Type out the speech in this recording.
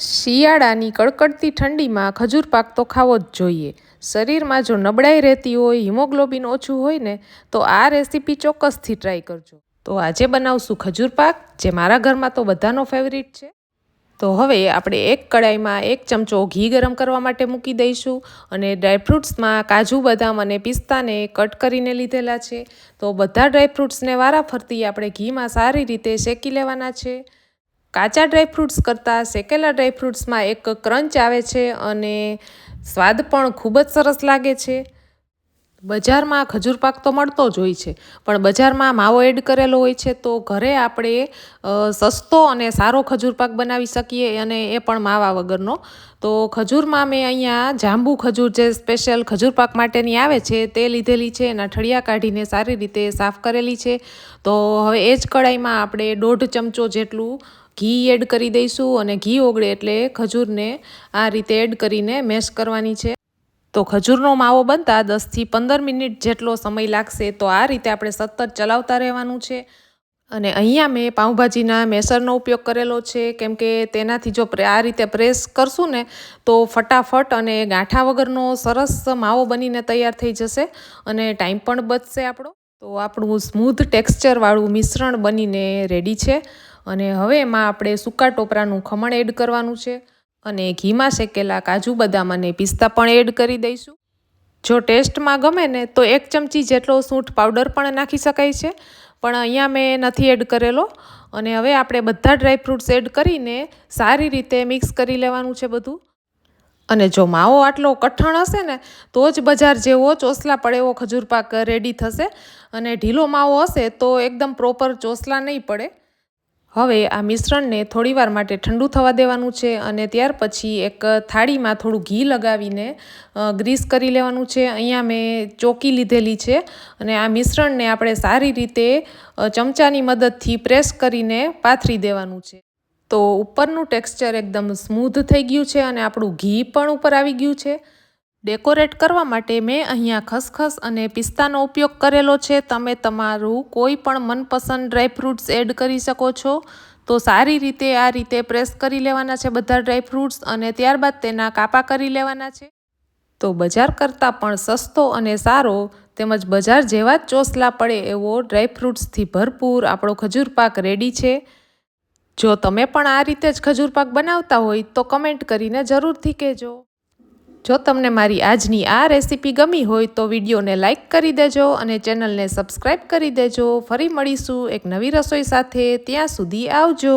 શિયાળાની કડકડતી ઠંડીમાં ખજૂર પાક તો ખાવો જ જોઈએ. શરીરમાં જો નબળાઈ રહેતી હોય, હિમોગ્લોબિન ઓછું હોય ને, તો આ રેસીપી ચોક્કસથી ટ્રાય કરજો. તો આજે બનાવશું ખજૂર પાક, જે મારા ઘરમાં તો બધાનો ફેવરિટ છે. તો હવે આપણે એક કડાઈમાં એક ચમચો ઘી ગરમ કરવા માટે મૂકી દઈશું અને ડ્રાયફ્રૂટ્સમાં કાજુ, બદામ અને પિસ્તાને કટ કરીને લીધેલા છે. તો બધા ડ્રાયફ્રૂટ્સને વારાફરતી આપણે ઘીમાં સારી રીતે શેકી લેવાના છે. કાચા ડ્રાયફ્રૂટ્સ કરતાં શેકેલા ડ્રાયફ્રૂટ્સમાં એક ક્રંચ આવે છે અને સ્વાદ પણ ખૂબ જ સરસ લાગે છે. બજારમાં ખજૂર પાક તો મળતો જ હોય છે, પણ બજારમાં માવો એડ કરેલો હોય છે તો ઘરે આપણે સસ્તો અને સારો ખજૂર પાક બનાવી શકીએ અને એ પણ માવા વગરનો. તો ખજૂરમાં મેં અહીંયા જાંબુ ખજૂર જે સ્પેશિયલ ખજૂર પાક માટેની આવે છે તે લીધેલી છે એના ઠળિયા કાઢીને સારી રીતે સાફ કરેલી છે. તો હવે એ જ કડાઈમાં આપણે દોઢ ચમચો જેટલું ઘી એડ કરી દઈશું અને ઘી ઓગળે એટલે ખજૂરને આ રીતે એડ કરીને મેશ કરવાની છે. તો ખજૂરનો માવો બનતા દસથી પંદર મિનિટ જેટલો સમય લાગશે તો આ રીતે આપણે સતત ચલાવતા રહેવાનું છે. અને અહીંયા મેં પાઉંભાજીના મેસરનો ઉપયોગ કરેલો છે. કેમ કે તેનાથી જો આ રીતે પ્રેસ કરશું ને તો ફટાફટ અને ગાંઠા વગરનો સરસ માવો બનીને તૈયાર થઈ જશે અને ટાઈમ પણ બચશે આપણો. તો આપણું સ્મૂધ ટેક્સચરવાળું મિશ્રણ બનીને રેડી છે. અને હવે એમાં આપણે સૂકા ટોપરાનું ખમણ એડ કરવાનું છે અને ઘીમાં શેકેલા કાજુ બદામ અને પિસ્તા પણ એડ કરી દઈશું. જો ટેસ્ટમાં ગમે ને તો એક ચમચી જેટલો સૂંઠ પાવડર પણ નાખી શકાય છે, પણ અહીંયા મેં નથી એડ કરેલો. અને હવે આપણે બધા ડ્રાયફ્રૂટ્સ એડ કરીને સારી રીતે મિક્સ કરી લેવાનું છે બધું. અને જો માવો આટલો કઠણ હશે ને, તો જ બજાર જેવો ચોસલા પડે એવો ખજૂર પાક રેડી થશે. અને ઢીલો માવો હશે તો એકદમ પ્રોપર ચોસલા નહીં પડે. હવે આ મિશ્રણને થોડીવાર માટે ઠંડુ થવા દેવાનું છે અને ત્યાર પછી એક થાળીમાં થોડું ઘી લગાવીને ગ્રીસ કરી લેવાનું છે. અહીંયા મેં ચોકી લીધેલી છે અને આ મિશ્રણને આપણે સારી રીતે ચમચાની મદદથી પ્રેસ કરીને પાથરી દેવાનું છે. તો ઉપરનું ટેક્સચર એકદમ સ્મૂધ થઈ ગયું છે અને આપણું ઘી પણ ઉપર આવી ગયું છે. ડેકોરેટ કરવા માટે મેં અહીંયા ખસખસ અને પિસ્તાનો ઉપયોગ કરેલો છે. તમે તમારું કોઈ પણ મનપસંદ ડ્રાયફ્રૂટ્સ એડ કરી શકો છો. તો સારી રીતે આ રીતે પ્રેસ કરી લેવાના છે બધા ડ્રાયફ્રૂટ્સ અને ત્યારબાદ તેના કાપા કરી લેવાના છે. તો બજાર કરતાં પણ સસ્તો અને સારો તેમજ બજાર જેવા જ ચોસલા પડે એવો ડ્રાયફ્રૂટ્સથી ભરપૂર આપણો ખજૂર પાક રેડી છે. જો તમે પણ આ રીતે જ ખજૂર પાક બનાવતા હોય તો કમેન્ટ કરીને જરૂરથી કહેજો. જો તમને મારી આજની આ રેસીપી ગમી હોય તો વિડીયોને લાઇક કરી દેજો અને ચેનલને સબસ્ક્રાઈબ કરી દેજો. ફરી મળીશું એક નવી રસોઈ સાથે. ત્યાં સુધી આવજો.